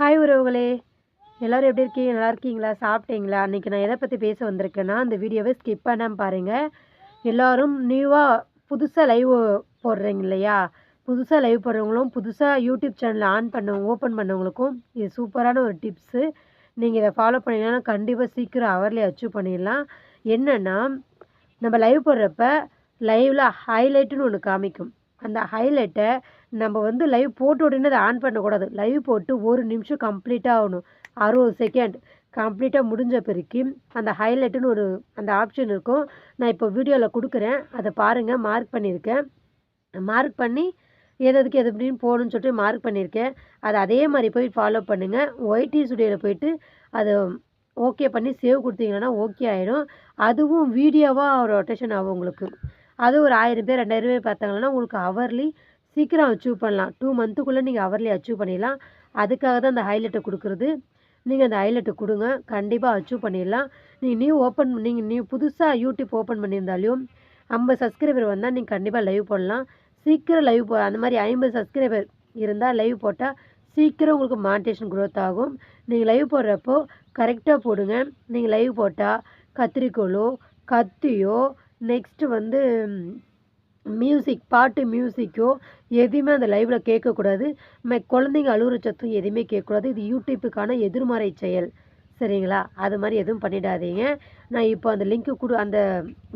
Hi உறவுகளே. எல்லோரும் எப்படி இருக்கீங்க? நல்லா இருக்கீங்களா? சாப்பிட்டீங்களா? அன்றைக்கி நான் எதை பற்றி பேச வந்திருக்கேன்னா அந்த வீடியோவை ஸ்கிப் பண்ணாமல் பாருங்கள் எல்லோரும் நியூவாக புதுசாக லைவ் போடுறீங்க இல்லையா? புதுசாக லைவ் போடுறவங்களும் புதுசாக யூடியூப் சேனல் ஆன் பண்ணவங்க ஓப்பன் பண்ணவங்களுக்கும் இது சூப்பரான ஒரு டிப்ஸு நீங்கள் இதை ஃபாலோ பண்ணிங்கன்னா கண்டிப்பாக சீக்கிரம் ஹவர்லேயே அச்சீவ் பண்ணிடலாம். என்னென்னா நம்ம லைவ் போடுறப்ப லைவில் ஹைலைட்டுன்னு ஒன்று காமிக்கும். அந்த ஹைலைட்டை நம்ம வந்து லைவ் போட்ட உடனே அதை ஆன் பண்ணக்கூடாது. லைவ் போட்டு ஒரு நிமிஷம் கம்ப்ளீட்டாக ஆகணும். அறுபது செகண்ட் கம்ப்ளீட்டாக முடிஞ்ச பிறகு அந்த ஹைலைட்டுன்னு ஒரு அந்த ஆப்ஷன் இருக்கும். நான் இப்போ வீடியோவில் கொடுக்குறேன். அதை பாருங்கள் மார்க் பண்ணியிருக்கேன். மார்க் பண்ணி எது எதுக்கு எது எப்படின்னு போகணுன்னு சொல்லிட்டு மார்க் பண்ணியிருக்கேன். அதை அதே மாதிரி போய் ஃபாலோ பண்ணுங்கள் ஒய்டி ஸ்டுடியோவில் போயிட்டு அதை ஓகே பண்ணி சேவ் கொடுத்தீங்கன்னா ஓகே ஆகிடும் அதுவும் வீடியோவாக ரொட்டேஷன் ஆகும் உங்களுக்கு. அது ஒரு ஆயிரம் பேர் ரெண்டாயிரம் பேர் பார்த்தாங்கன்னா உங்களுக்கு அவர்லி சீக்கிரம் அச்சீவ் பண்ணலாம். டூ மந்த்துக்குள்ளே நீங்கள் அவர்லி அச்சீவ் பண்ணிடலாம். அதுக்காக தான் அந்த ஹைலைட்டை கொடுக்குறது. நீங்கள் அந்த ஹைலைட்டை கொடுங்க. கண்டிப்பாக அச்சீவ் பண்ணிடலாம். நீங்கள் நியூ ஓப்பன் நீங்கள் நியூ புதுசாக யூடியூப் ஓப்பன் பண்ணியிருந்தாலும் ஐம்பது சப்ஸ்கிரைபர் வந்தால் நீங்கள் கண்டிப்பாக லைவ் போடலாம். சீக்கிரம் லைவ் போ அந்த மாதிரி ஐம்பது சப்ஸ்கிரைபர் இருந்தால் லைவ் போட்டால் சீக்கிரம் உங்களுக்கு மானிட்டேஷன் க்ரோத் ஆகும். நீங்கள் லைவ் போடுறப்போ கரெக்டாக போடுங்க. நீங்கள் லைவ் போட்டால் கத்திரிக்கோளோ கத்தியோ நெக்ஸ்ட்டு வந்து மியூசிக் பாட்டு மியூசிக்கோ எதுவுமே அந்த லைவில் கேட்கக்கூடாது. மே குழந்தைங்க அழுகுற சத்தம் எதுவுமே கேட்கக்கூடாது. இது யூடியூப்புக்கான எதிர்மறை செயல். சரிங்களா? அது மாதிரி எதுவும் பண்ணிடாதீங்க. நான் இப்போ அந்த லிங்க்கு கொடு அந்த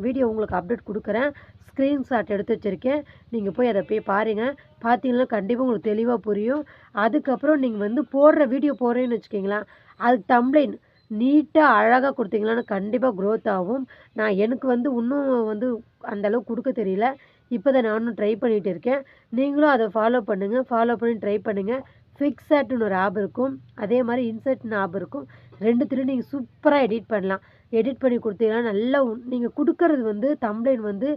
வீடியோ உங்களுக்கு அப்டேட் கொடுக்குறேன். ஸ்க்ரீன்ஷாட் எடுத்து வச்சுருக்கேன். நீங்கள் போய் அதை போய் பாருங்கள் பார்த்தீங்கன்னா கண்டிப்பாக உங்களுக்கு தெளிவாக புரியும். அதுக்கப்புறம் நீங்கள் வந்து போடுற வீடியோ போடுறேன்னு வச்சுக்கிங்களேன். அதுக்கு தம்ப்ளைன் நீட்டாக அழகாக கொடுத்தீங்களான்னு கண்டிப்பாக க்ரோத் ஆகும். நான் எனக்கு வந்து இன்னும் வந்து அந்தளவுக்கு கொடுக்க தெரியல. இப்போ தான் நானும் ட்ரை பண்ணிகிட்டு இருக்கேன். நீங்களும் அதை ஃபாலோ பண்ணுங்கள் ஃபாலோ பண்ணி ட்ரை பண்ணுங்கள் ஃபிக்ஸட்னு ஒரு ஆப் இருக்கும். அதே மாதிரி இன்சர்ட்னு ஆப் இருக்கும். ரெண்டுத்துலையும் நீங்கள் சூப்பராக எடிட் பண்ணலாம். எடிட் பண்ணி கொடுத்தீங்கன்னா நல்லா நீங்கள் கொடுக்கறது வந்து தம்ப்ளைன் வந்து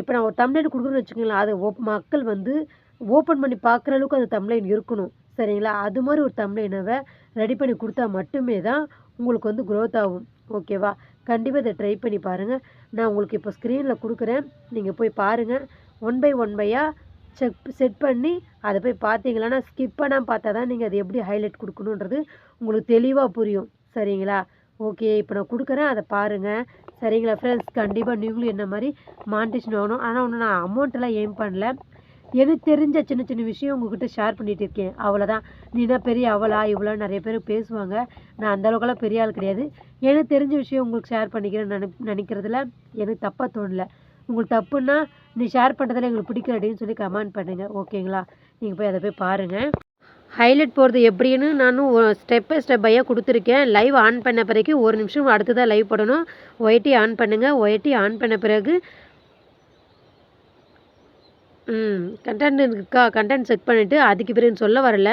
இப்போ நான் ஒரு தம்ப்ளைன் கொடுக்குறேன்னு வச்சுக்கோங்களேன். அதை மக்கள் வந்து ஓப்பன் பண்ணி பார்க்குற அளவுக்கு அந்த தம்ப்ளைன் இருக்கணும். சரிங்களா? அது மாதிரி ஒரு தம்ப்ளைனவை ரெடி பண்ணி கொடுத்தா மட்டுமே தான் உங்களுக்கு வந்து க்ரோத் ஆகும். ஓகேவா கண்டிப்பாக இதை ட்ரை பண்ணி பாருங்கள் நான் உங்களுக்கு இப்போ ஸ்க்ரீனில் கொடுக்குறேன். நீங்கள் போய் பாருங்கள் ஒன் பை ஒன் பையாக செக் செட் பண்ணி அதை போய் பார்த்தீங்களான்னா ஸ்கிப் பண்ணாமல் பார்த்தா தான் நீங்கள் அதை எப்படி ஹைலைட் கொடுக்கணுன்றது உங்களுக்கு தெளிவாக புரியும். சரிங்களா? ஓகே இப்போ நான் கொடுக்குறேன். அதை பாருங்கள் சரிங்களா ஃப்ரெண்ட்ஸ் கண்டிப்பாக நீங்களும் என்ன மாதிரி மாண்டிஷன் ஆகணும் ஆனால் ஒன்று நான் அமௌண்ட்டெல்லாம் எய்ம் பண்ணல. எனக்கு தெரிஞ்ச சின்ன சின்ன விஷயம் உங்ககிட்ட ஷேர் பண்ணிகிட்டு இருக்கேன். அவ்வளோதான் நீ தான் பெரிய அவளா இவ்வளோ நிறைய பேர் பேசுவாங்க. நான் அந்த பெரிய ஆள் கிடையாது. எனக்கு தெரிஞ்ச விஷயம் உங்களுக்கு ஷேர் பண்ணிக்கிறேன்னு நினை நினைக்கிறதுல எனக்கு தப்பாக தோணல. உங்களுக்கு தப்புன்னா நீ ஷேர் பண்ணுறதுல எங்களுக்கு பிடிக்கலடின்னு சொல்லி கமெண்ட் பண்ணுங்கள் ஓகேங்களா? நீங்கள் போய் அதை போய் பாருங்கள் ஹைலைட் போகிறது எப்படின்னு நானும் ஸ்டெப் பை ஸ்டெப் பையாக கொடுத்துருக்கேன். லைவ் ஆன் பண்ண பிறகு ஒரு நிமிஷம் அடுத்து தான் லைவ் போடணும் ஒயிட்டி ஆன் பண்ணுங்கள் ஒயிட்டி ஆன் பண்ண பிறகு ம் கண்டென்ட் இருக்கா கண்டென்ட் செக் பண்ணிவிட்டு அதுக்கு பிறகு சொல்ல வரல.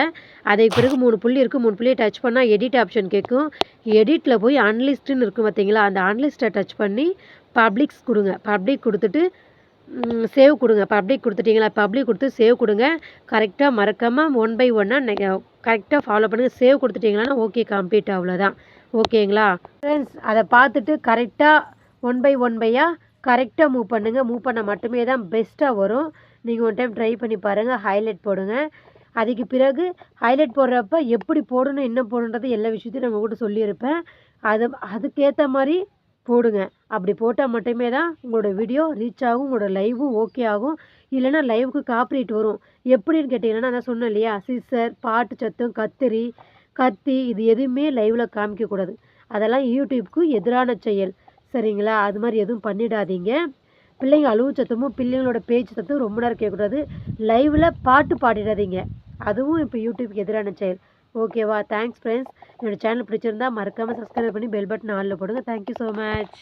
அதுக்கு பிறகு மூணு புள்ளி இருக்குது மூணு புள்ளியை டச் பண்ணால் எடிட் ஆப்ஷன் கேட்கும் எடிட்டில் போய் அன்லிஸ்ட்டுன்னு இருக்கும் பார்த்தீங்களா அந்த அன்லிஸ்ட்டை டச் பண்ணி பப்ளிக்ஸ் கொடுங்க. பப்ளிக் கொடுத்துட்டு சேவ் கொடுங்க. பப்ளிக் கொடுத்துட்டிங்களா பப்ளிக் கொடுத்து சேவ் கொடுங்க. கரெக்டாக மறக்காமல் ஒன் பை ஒன்னாக கரெக்டாக ஃபாலோ பண்ணுங்கள் சேவ் கொடுத்துட்டிங்களான்னா ஓகே கம்ப்ளீட் அவ்வளோதான் ஓகேங்களா ஃப்ரெண்ட்ஸ் அதை பார்த்துட்டு கரெக்டாக ஒன் பை ஒன் பையாக கரெக்டாக மூவ் பண்ணுங்கள் மூவ் பண்ணால் மட்டுமே தான் பெஸ்ட்டாக வரும். நீங்கள் ஒன் டைம் ட்ரை பண்ணி பாருங்கள் ஹைலைட் போடுங்க. அதுக்கு பிறகு ஹைலைட் போடுறப்ப எப்படி போடணும் என்ன போடணுன்றது எல்லா விஷயத்தையும் நம்ம கூட சொல்லியிருப்பேன். அது அதுக்கேற்ற மாதிரி போடுங்க. அப்படி போட்டால் மட்டுமே தான் உங்களோட வீடியோ ரீச் ஆகும் உங்களோட லைவும் ஓகே ஆகும். இல்லைனா லைவுக்கு காப்ரேட் வரும். எப்படின்னு கேட்டிங்கன்னா நான் சொன்னேன் இல்லையா? சிஸ்டர் பாட்டு சத்தம் கத்திரி கத்தி இது எதுவுமே லைவில் காமிக்கக்கூடாது. அதெல்லாம் யூடியூப்க்கு எதிரான செயல். சரிங்களா? அது மாதிரி எதுவும் பண்ணிடாதீங்க. பிள்ளைங்க அழுவு சத்தமும் பிள்ளைங்களோட பேச்சு சத்தமும் ரொம்ப நேரம் கேட்கக்கூடாது. லைவில் பாட்டு பாடிடாதீங்க. அதுவும் இப்போ யூடியூப்க்கு எதிரான செயல். ஓகேவா தேங்க்ஸ் ஃப்ரெண்ட்ஸ் என்னோடய சேனல் பிடிச்சிருந்தா மறக்காமல் சப்ஸ்கிரைப் பண்ணி பெல் பட்டன் ஆனில் போடுங்க. Thank you so much